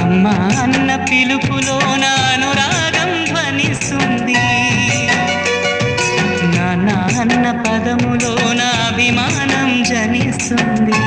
అమ్మ అన్న పిలుపులో అనురాగం ధ్వనిస్తుంది. నాన్న అన్న పదములో నా అభిమానం జనిస్తుంది.